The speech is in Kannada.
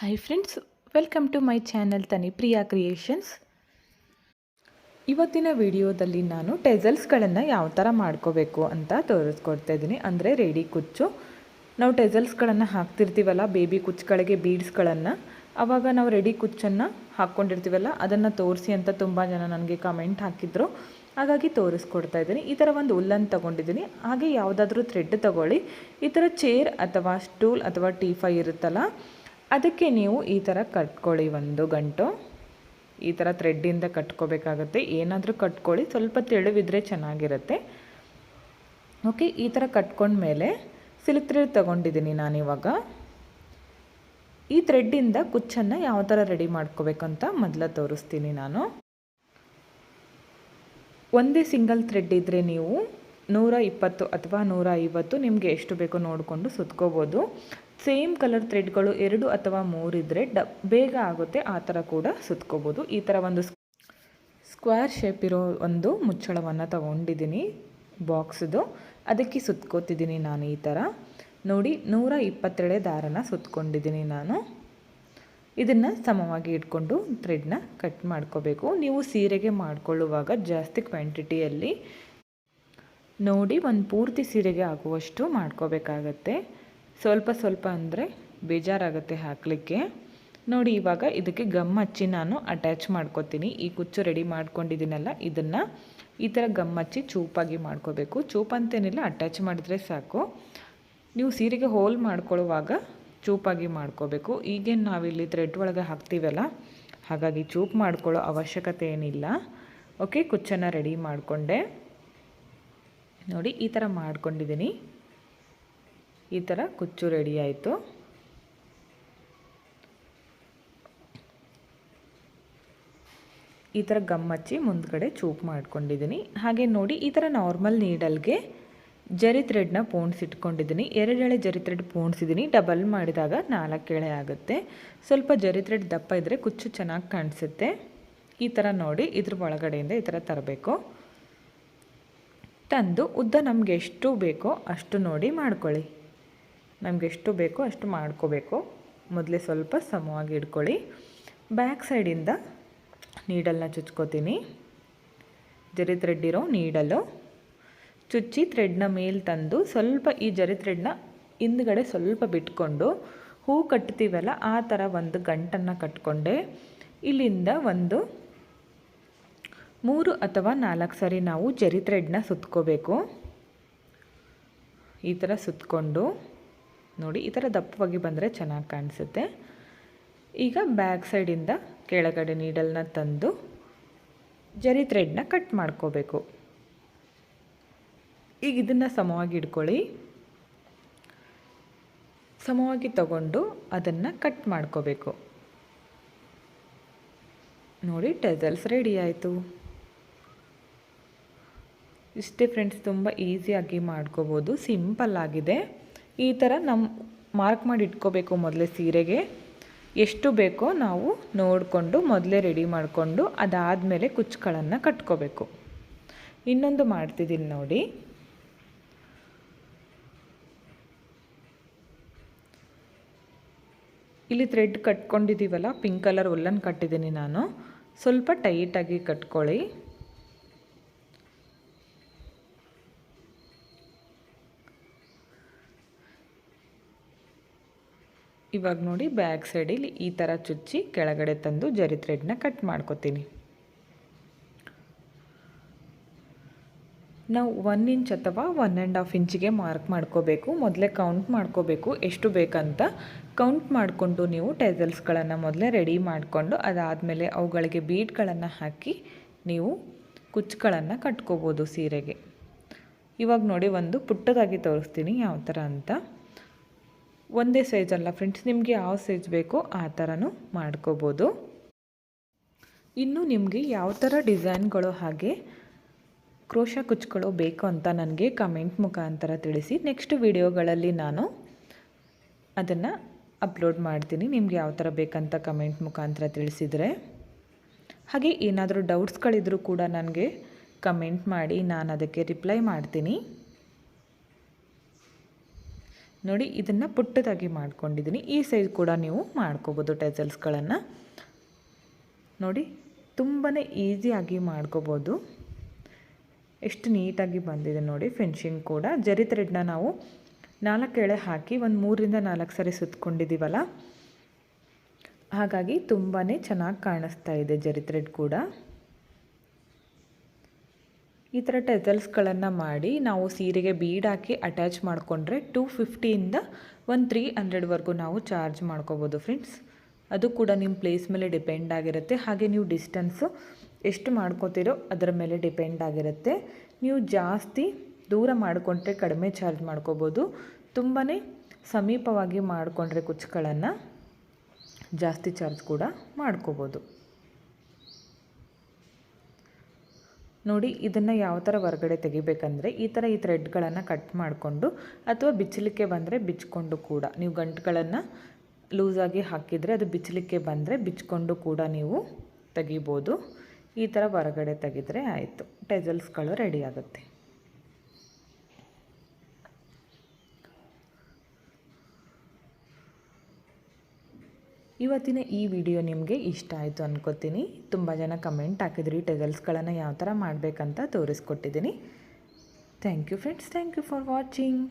Hi friends welcome to my channel Tanipriya creations ಇವತ್ತಿನ ವಿಡಿಯೋದಲ್ಲಿ ನಾನು ಟೆಸಲ್ಸ್ಗಳನ್ನು ಯಾವ ಥರ ಮಾಡ್ಕೋಬೇಕು ಅಂತ ತೋರಿಸ್ಕೊಡ್ತಾ ಇದ್ದೀನಿ. ಅಂದರೆ ರೆಡಿ ಕುಚ್ಚು. ನಾವು ಟೆಸಲ್ಸ್ಗಳನ್ನು ಹಾಕ್ತಿರ್ತೀವಲ್ಲ, ಬೇಬಿ ಕುಚ್ಚುಗಳಿಗೆ ಬೀಡ್ಸ್ಗಳನ್ನು ಆವಾಗ ನಾವು ರೆಡಿ ಕುಚ್ಚನ್ನು ಹಾಕ್ಕೊಂಡಿರ್ತೀವಲ್ಲ, ಅದನ್ನು ತೋರಿಸಿ ಅಂತ ತುಂಬ ಜನ ನನಗೆ ಕಮೆಂಟ್ ಹಾಕಿದ್ರು. ಹಾಗಾಗಿ ತೋರಿಸ್ಕೊಡ್ತಾ ಇದ್ದೀನಿ. ಈ ಥರ ಒಂದು ಉಲ್ಲನ್ನು ತೊಗೊಂಡಿದ್ದೀನಿ. ಹಾಗೆ ಯಾವುದಾದ್ರೂ ಥ್ರೆಡ್ ತೊಗೊಳ್ಳಿ. ಈ ಥರ ಚೇರ್ ಅಥವಾ ಸ್ಟೂಲ್ ಅಥವಾ ಟೀಫೈ ಇರುತ್ತಲ್ಲ ಅದಕ್ಕೆ ನೀವು ಈ ಥರ ಕಟ್ಕೊಳ್ಳಿ ಒಂದು ಗಂಟು. ಈ ಥರ ಥ್ರೆಡ್ಡಿಂದ ಕಟ್ಕೋಬೇಕಾಗತ್ತೆ. ಏನಾದರೂ ಕಟ್ಕೊಳ್ಳಿ. ಸ್ವಲ್ಪ ತೆಳುವಿದ್ರೆ ಚೆನ್ನಾಗಿರುತ್ತೆ. ಓಕೆ, ಈ ಥರ ಕಟ್ಕೊಂಡ್ಮೇಲೆ ಸಿಲ್ಕ್ ಥ್ರೆಡ್ ತೊಗೊಂಡಿದ್ದೀನಿ ನಾನಿವಾಗ. ಈ ಥ್ರೆಡ್ಡಿಂದ ಕುಚ್ಚನ್ನು ಯಾವ ಥರ ರೆಡಿ ಮಾಡ್ಕೋಬೇಕಂತ ಮೊದಲ ತೋರಿಸ್ತೀನಿ ನಾನು. ಒಂದೇ ಸಿಂಗಲ್ ಥ್ರೆಡ್ ಇದ್ದರೆ ನೀವು ನೂರ ಇಪ್ಪತ್ತು ಅಥವಾ ನೂರ ಐವತ್ತು ನಿಮಗೆ ಎಷ್ಟು ಬೇಕೋ ನೋಡಿಕೊಂಡು ಸುತ್ಕೋಬೋದು. ಸೇಮ್ ಕಲರ್ ಥ್ರೆಡ್ಗಳು ಎರಡು ಅಥವಾ ಮೂರಿದ್ರೆ ಡ, ಬೇಗ ಆಗುತ್ತೆ, ಆ ಥರ ಕೂಡ ಸುತ್ಕೋಬೋದು. ಈ ಥರ ಒಂದು ಸ್ಕ್ವೇರ್ ಶೇಪ್ ಇರೋ ಒಂದು ಮುಚ್ಚಳವನ್ನು ತಗೊಂಡಿದ್ದೀನಿ ಬಾಕ್ಸ್ದು. ಅದಕ್ಕೆ ಸುತ್ಕೋತಿದ್ದೀನಿ ನಾನು ಈ ಥರ. ನೋಡಿ, ನೂರ ಇಪ್ಪತ್ತೆರಡೆ ದಾರನ ಸುತ್ಕೊಂಡಿದ್ದೀನಿ ನಾನು. ಇದನ್ನು ಸಮವಾಗಿ ಇಟ್ಕೊಂಡು ಥ್ರೆಡ್ನ ಕಟ್ ಮಾಡ್ಕೋಬೇಕು. ನೀವು ಸೀರೆಗೆ ಮಾಡಿಕೊಳ್ಳುವಾಗ ಜಾಸ್ತಿ ಕ್ವಾಂಟಿಟಿಯಲ್ಲಿ ನೋಡಿ, ಒಂದು ಪೂರ್ತಿ ಸೀರೆಗೆ ಆಗುವಷ್ಟು ಮಾಡ್ಕೋಬೇಕಾಗತ್ತೆ. ಸ್ವಲ್ಪ ಸ್ವಲ್ಪ ಅಂದರೆ ಬೇಜಾರಾಗುತ್ತೆ ಹಾಕಲಿಕ್ಕೆ. ನೋಡಿ ಇವಾಗ ಇದಕ್ಕೆ ಗಮ್ ಹಚ್ಚಿ ನಾನು ಅಟ್ಯಾಚ್ ಮಾಡ್ಕೊತೀನಿ. ಈ ಕುಚ್ಚು ರೆಡಿ ಮಾಡ್ಕೊಂಡಿದ್ದೀನಲ್ಲ, ಇದನ್ನು ಈ ಥರ ಗಮ್ ಹಚ್ಚಿ ಚೂಪಾಗಿ ಮಾಡ್ಕೋಬೇಕು. ಚೂಪ್ ಅಂತೇನಿಲ್ಲ ಅಟ್ಯಾಚ್ ಮಾಡಿದ್ರೆ ಸಾಕು. ನೀವು ಸೀರೆಗೆ ಹೋಲ್ ಮಾಡ್ಕೊಳ್ಳುವಾಗ ಚೂಪಾಗಿ ಮಾಡ್ಕೋಬೇಕು. ಈಗೇನು ನಾವಿಲ್ಲಿ ಥ್ರೆಡ್ ಒಳಗೆ ಹಾಕ್ತೀವಲ್ಲ, ಹಾಗಾಗಿ ಚೂಪ್ ಮಾಡ್ಕೊಳ್ಳೋ ಅವಶ್ಯಕತೆ ಏನಿಲ್ಲ. ಓಕೆ ಕುಚ್ಚನ್ನು ರೆಡಿ ಮಾಡಿಕೊಂಡೆ. ನೋಡಿ, ಈ ಥರ ಮಾಡ್ಕೊಂಡಿದ್ದೀನಿ. ಈ ಥರ ಕುಚ್ಚು ರೆಡಿ ಆಯಿತು. ಈ ಥರ ಗಮ್ಮಚ್ಚಿ ಮುಂದ್ಗಡೆ ಚೂಪ್ ಮಾಡ್ಕೊಂಡಿದ್ದೀನಿ. ಹಾಗೆ ನೋಡಿ, ಈ ಥರ ನಾರ್ಮಲ್ ನೀಡಲ್ಗೆ ಜರಿ ಥ್ರೆಡ್ನ ಪೋಣಿಸಿಟ್ಕೊಂಡಿದ್ದೀನಿ ಎರಡೆಳೆ ಜರಿ ಥ್ರೆಡ್ ಪೋಣಿಸಿದ್ದೀನಿ ಡಬಲ್ ಮಾಡಿದಾಗ ನಾಲ್ಕು ಎಳೆ ಆಗುತ್ತೆ. ಸ್ವಲ್ಪ ಜರಿ ಥ್ರೆಡ್ ದಪ್ಪ ಇದ್ದರೆ ಕುಚ್ಚು ಚೆನ್ನಾಗಿ ಕಾಣಿಸುತ್ತೆ. ಈ ಥರ ನೋಡಿ, ಇದ್ರ ಒಳಗಡೆಯಿಂದ ಈ ಥರ ತರಬೇಕು. ತಂದು ಉದ್ದ ನಮಗೆ ಎಷ್ಟು ಬೇಕೋ ಅಷ್ಟು ನೋಡಿ ಮಾಡ್ಕೊಳ್ಳಿ. ನಮಗೆ ಎಷ್ಟು ಬೇಕೋ ಅಷ್ಟು ಮಾಡ್ಕೋಬೇಕು. ಮೊದಲೇ ಸ್ವಲ್ಪ ಸಮವಾಗಿ ಇಡ್ಕೊಳ್ಳಿ ಬ್ಯಾಕ್ ಸೈಡಿಂದ ನೀಡಲ್ನ ಚುಚ್ಕೋತೀನಿ. ಜರಿ ಥ್ರೆಡ್ ಇರೋ ನೀಡಲು. ಚುಚ್ಚಿ ಥ್ರೆಡ್ನ ಮೇಲೆ ತಂದು ಸ್ವಲ್ಪ ಈ ಜರಿ ಥ್ರೆಡ್ನ ಹಿಂದ್ಗಡೆ ಸ್ವಲ್ಪ ಬಿಟ್ಕೊಂಡು ಹೂ ಕಟ್ತೀವಲ್ಲ ಆ ಥರ ಒಂದು ಗಂಟನ್ನು ಕಟ್ಕೊಂಡೆ. ಇಲ್ಲಿಂದ ಒಂದು ಮೂರು ಅಥವಾ ನಾಲ್ಕು ಸರಿ ನಾವು ಜರಿ ಥ್ರೆಡ್ನ ಸುತ್ಕೋಬೇಕು. ಈ ಥರ ಸುತ್ತಕೊಂಡು ನೋಡಿ, ಈ ಥರ ದಪ್ಪವಾಗಿ ಬಂದರೆ ಚೆನ್ನಾಗಿ ಕಾಣಿಸುತ್ತೆ. ಈಗ ಬ್ಯಾಕ್ ಸೈಡಿಂದ ಕೆಳಗಡೆ ನೀಡಲ್ನ ತಂದು ಜರಿ ಥ್ರೆಡ್ನ ಕಟ್ ಮಾಡ್ಕೋಬೇಕು. ಈಗ ಇದನ್ನು ಸಮವಾಗಿ ಇಟ್ಕೊಳ್ಳಿ. ಸಮವಾಗಿ ತಗೊಂಡು ಅದನ್ನು ಕಟ್ ಮಾಡ್ಕೋಬೇಕು. ನೋಡಿ, ಟೆಸಲ್ಸ್ ರೆಡಿ ಆಯಿತು. ಇಷ್ಟೇ ಫ್ರೆಂಡ್ಸ್ ತುಂಬ ಈಸಿಯಾಗಿ ಮಾಡ್ಕೋಬೋದು. ಸಿಂಪಲ್ ಆಗಿದೆ. ಈ ಥರ ನಮ್ಮ ಮಾರ್ಕ್ ಮಾಡಿ ಇಟ್ಕೋಬೇಕು ಮೊದಲೇ ಸೀರೆಗೆ. ಎಷ್ಟು ಬೇಕೋ ನಾವು ನೋಡಿಕೊಂಡು ಮೊದಲೇ ರೆಡಿ ಮಾಡಿಕೊಂಡು ಅದಾದಮೇಲೆ ಕುಚ್ಚುಗಳನ್ನು ಕಟ್ಕೋಬೇಕು. ಇನ್ನೊಂದು ಮಾಡ್ತಿದ್ದೀನಿ ನೋಡಿ. ಇಲ್ಲಿ ಥ್ರೆಡ್ ಕಟ್ಕೊಂಡಿದ್ದೀವಲ್ಲ ಪಿಂಕ್ ಕಲರ್ ಉಲ್ಲನ್ ಕಟ್ಟಿದ್ದೀನಿ ನಾನು. ಸ್ವಲ್ಪ ಟೈಟಾಗಿ ಕಟ್ಕೊಳ್ಳಿ. ಇವಾಗ ನೋಡಿ ಬ್ಯಾಕ್ ಸೈಡಲ್ಲಿ ಈ ಥರ ಚುಚ್ಚಿ ಕೆಳಗಡೆ ತಂದು ಜರಿ ಥ್ರೆಡ್ನ ಕಟ್ ಮಾಡ್ಕೊತೀನಿ. ನಾವು ಒನ್ ಇಂಚ್ ಅಥವಾ ಒನ್ ಆ್ಯಂಡ್ ಹಾಫ್ ಇಂಚಿಗೆ ಮಾರ್ಕ್ ಮಾಡ್ಕೋಬೇಕು. ಮೊದಲೇ ಕೌಂಟ್ ಮಾಡ್ಕೋಬೇಕು. ಎಷ್ಟು ಬೇಕಂತ ಕೌಂಟ್ ಮಾಡಿಕೊಂಡು ನೀವು ಟೆಸಲ್ಸ್ಗಳನ್ನು ಮೊದಲೇ ರೆಡಿ ಮಾಡಿಕೊಂಡು ಅದಾದಮೇಲೆ ಅವುಗಳಿಗೆ ಬೀಡ್ಗಳನ್ನು ಹಾಕಿ ನೀವು ಕುಚ್ಚುಗಳನ್ನು ಕಟ್ಕೋಬೋದು ಸೀರೆಗೆ. ಇವಾಗ ನೋಡಿ ಒಂದು ಪುಟ್ಟದಾಗಿ ತೋರಿಸ್ತೀನಿ ಯಾವ ಥರ ಅಂತ. ಒಂದೇ ಸೈಜ್ ಅಲ್ಲ ಫ್ರೆಂಡ್ಸ್ ನಿಮಗೆ ಯಾವ ಸೈಜ್ ಬೇಕೋ ಆ ಥರನೂ ಮಾಡ್ಕೋಬೋದು. ಇನ್ನು ನಿಮಗೆ ಯಾವ ಥರ ಡಿಸೈನ್ಗಳು ಹಾಗೆ ಕ್ರೋಶ ಕುಚ್ಚುಗಳು ಬೇಕು ಅಂತ ನನಗೆ ಕಮೆಂಟ್ ಮುಖಾಂತರ ತಿಳಿಸಿ. ನೆಕ್ಸ್ಟ್ ವಿಡಿಯೋಗಳಲ್ಲಿ ನಾನು ಅದನ್ನು ಅಪ್ಲೋಡ್ ಮಾಡ್ತೀನಿ. ನಿಮ್ಗೆ ಯಾವ ಥರ ಬೇಕಂತ ಕಮೆಂಟ್ ಮುಖಾಂತರ ತಿಳಿಸಿದರೆ. ಹಾಗೆ ಏನಾದರೂ ಡೌಟ್ಸ್ಗಳಿದ್ರೂ ಕೂಡ ನನಗೆ ಕಮೆಂಟ್ ಮಾಡಿ, ನಾನು ಅದಕ್ಕೆ ರಿಪ್ಲೈ ಮಾಡ್ತೀನಿ. ನೋಡಿ, ಇದನ್ನು ಪುಟ್ಟದಾಗಿ ಮಾಡ್ಕೊಂಡಿದ್ದೀನಿ ಈ ಸೈಜ್ ಕೂಡ ನೀವು ಮಾಡ್ಕೋಬೋದು ಟೆಸಲ್ಸ್ಗಳನ್ನು ನೋಡಿ ತುಂಬಾ ಈಸಿಯಾಗಿ ಮಾಡ್ಕೋಬೋದು. ಎಷ್ಟು ನೀಟಾಗಿ ಬಂದಿದೆ ನೋಡಿ ಫಿನಿಶಿಂಗ್ ಕೂಡ. ಜರಿ ಥ್ರೆಡ್ನ ನಾವು ನಾಲ್ಕು ಎಳೆ ಹಾಕಿ ಒಂದು ಮೂರಿಂದ ನಾಲ್ಕು ಸರಿ ಸುತ್ತಕೊಂಡಿದ್ದೀವಲ್ಲ ಹಾಗಾಗಿ ತುಂಬಾ ಚೆನ್ನಾಗಿ ಕಾಣಿಸ್ತಾ ಇದೆ ಜರಿ ಥ್ರೆಡ್ ಕೂಡ. ಈ ಥರ ಟೆಸಲ್ಸ್ಗಳನ್ನು ಮಾಡಿ ನಾವು ಸೀರೆಗೆ ಬೀಡ್ ಹಾಕಿ ಅಟ್ಯಾಚ್ ಮಾಡಿಕೊಂಡ್ರೆ ಟೂ ಫಿಫ್ಟಿಯಿಂದ ಒಂದು ತ್ರೀ ಹಂಡ್ರೆಡ್ವರೆಗೂ ನಾವು ಚಾರ್ಜ್ ಮಾಡ್ಕೋಬೋದು ಫ್ರೆಂಡ್ಸ್ ಅದು ಕೂಡ ನಿಮ್ಮ ಪ್ಲೇಸ್ ಮೇಲೆ ಡಿಪೆಂಡ್ ಆಗಿರುತ್ತೆ. ಹಾಗೆ ನೀವು ಡಿಸ್ಟೆನ್ಸು ಎಷ್ಟು ಮಾಡ್ಕೋತೀರೋ ಅದರ ಮೇಲೆ ಡಿಪೆಂಡ್ ಆಗಿರುತ್ತೆ. ನೀವು ಜಾಸ್ತಿ ದೂರ ಮಾಡಿಕೊಂಡ್ರೆ ಕಡಿಮೆ ಚಾರ್ಜ್ ಮಾಡ್ಕೋಬೋದು. ತುಂಬಾ ಸಮೀಪವಾಗಿ ಮಾಡಿಕೊಂಡ್ರೆ ಕುಚ್ಚುಗಳನ್ನು ಜಾಸ್ತಿ ಚಾರ್ಜ್ ಕೂಡ ಮಾಡ್ಕೋಬೋದು. ನೋಡಿ ಇದನ್ನು ಯಾವ ಥರ ಹೊರಗಡೆ ತೆಗಿಬೇಕಂದ್ರೆ ಈ ಥರ ಈ ಥ್ರೆಡ್ಗಳನ್ನು ಕಟ್ ಮಾಡಿಕೊಂಡು ಅಥವಾ ಬಿಚ್ಚಲಿಕ್ಕೆ ಬಂದರೆ ಬಿಚ್ಕೊಂಡು ಕೂಡ. ನೀವು ಗಂಟುಗಳನ್ನು ಲೂಸಾಗಿ ಹಾಕಿದರೆ ಅದು ಬಿಚ್ಚಲಿಕ್ಕೆ ಬಂದರೆ ಬಿಚ್ಕೊಂಡು ಕೂಡ ನೀವು ತೆಗಿಬೋದು. ಈ ಥರ ಹೊರಗಡೆ ತೆಗೆದರೆ ಆಯಿತು. ಟೆಜಲ್ಸ್ಗಳು ರೆಡಿ ಆಗುತ್ತೆ. ಇವತ್ತಿನ ಈ ವಿಡಿಯೋ ನಿಮಗೆ ಇಷ್ಟ ಆಯಿತು ಅಂದ್ಕೋತೀನಿ ತುಂಬ ಜನ ಕಮೆಂಟ್ ಹಾಕಿದ್ರಿ, ಟೆಗಲ್ಸ್ಗಳನ್ನು ಯಾವ ಥರ ಮಾಡಬೇಕಂತ ತೋರಿಸ್ಕೊಟ್ಟಿದ್ದೀನಿ. Thank you friends thank you for watching